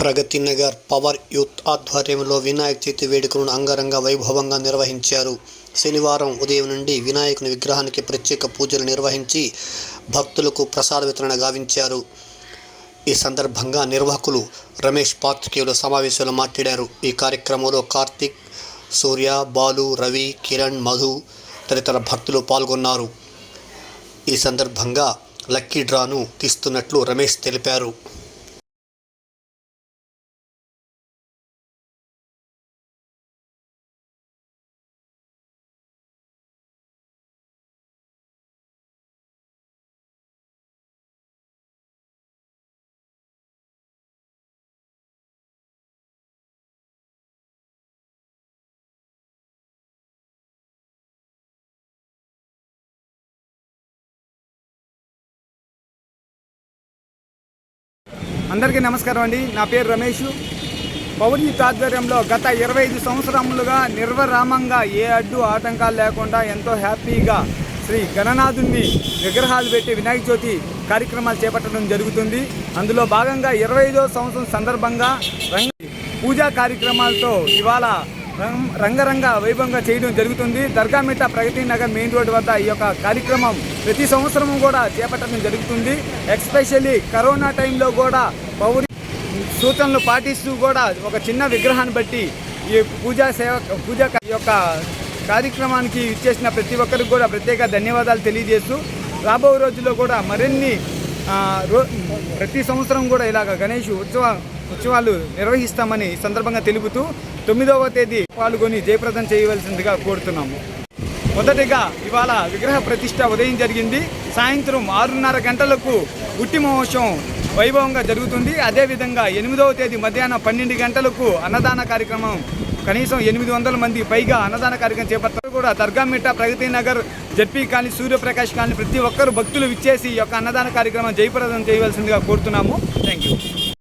Pragathi Nagar power youth ఆధ్వర్యంలో వినాయక చవితి వేడుకలను అంగరంగ వైభవంగా నిర్వహించారు. శనివారం ఉదయం నుండి వినాయకుని విగ్రహానికి ప్రత్యేక పూజలు నిర్వహించి భక్తులకు ప్రసాద వితరణ గావించారు. ఈ సందర్భంగా నిర్వాహకులు రమేష్ పాత్రికేయుల సమావేశంలో మాట్లాడారు. ఈ కార్యక్రమంలో కార్తిక్ సూర్య బాలు రవి కిరణ్ మధు తదితర భక్తులు పాల్గొన్నారు. ఈ సందర్భంగా లక్కీ డ్రాను తీస్తున్నట్లు రమేష్ తెలిపారు. అందరికీ నమస్కారం అండి. నా పేరు రమేష్. పవర్ ఆధ్వర్యంలో గత ఇరవై ఐదు సంవత్సరములుగా నిర్వరామంగా ఏ అడ్డు ఆటంకాలు లేకుండా ఎంతో హ్యాపీగా శ్రీ గణనాథుని విగ్రహాలు పెట్టి వినాయక చవితి కార్యక్రమాలు చేపట్టడం జరుగుతుంది. అందులో భాగంగా ఇరవై సంవత్సరం సందర్భంగా రంగ పూజా కార్యక్రమాలతో ఇవాళ రంగరంగ వైభవంగా చేయడం జరుగుతుంది. దర్గామిట్ట ప్రగతి నగర్ మెయిన్ రోడ్ వద్ద ఈ యొక్క కార్యక్రమం ప్రతి సంవత్సరం కూడా చేపట్టడం జరుగుతుంది. ఎక్స్పెషల్లీ కరోనా టైంలో కూడా పౌరి సూచనలు పాటిస్తూ కూడా ఒక చిన్న విగ్రహాన్ని బట్టి ఈ పూజా సేవ పూజా యొక్క కార్యక్రమానికి ఇచ్చేసిన ప్రతి ఒక్కరికి కూడా ప్రత్యేక ధన్యవాదాలు తెలియజేస్తూ రాబోయే రోజుల్లో కూడా మరిన్ని రో ప్రతి సంవత్సరం కూడా ఇలాగ గణేష్ ఉత్సవ ఉత్సవాలు నిర్వహిస్తామని ఈ సందర్భంగా తెలుపుతూ తొమ్మిదవ తేదీ పాల్గొని జయప్రదం చేయవలసిందిగా కోరుతున్నాము. మొదటిగా ఇవాళ విగ్రహ ప్రతిష్ట ఉదయం జరిగింది. సాయంత్రం ఆరున్నర గంటలకు ఉట్టి మహోత్సవం వైభవంగా జరుగుతుంది. అదేవిధంగా ఎనిమిదవ తేదీ మధ్యాహ్నం పన్నెండు గంటలకు అన్నదాన కార్యక్రమం. కనీసం ఎనిమిది వందల మంది పైగా అన్నదాన కార్యక్రమం చేపడతారు. కూడా Dargamitta Pragathi Nagar ZP colony Suryaprakash colony ప్రతి ఒక్కరు భక్తులు విచ్చేసి ఈ యొక్క అన్నదాన కార్యక్రమం జయప్రదం చేయవలసిందిగా కోరుతున్నాము. Thank you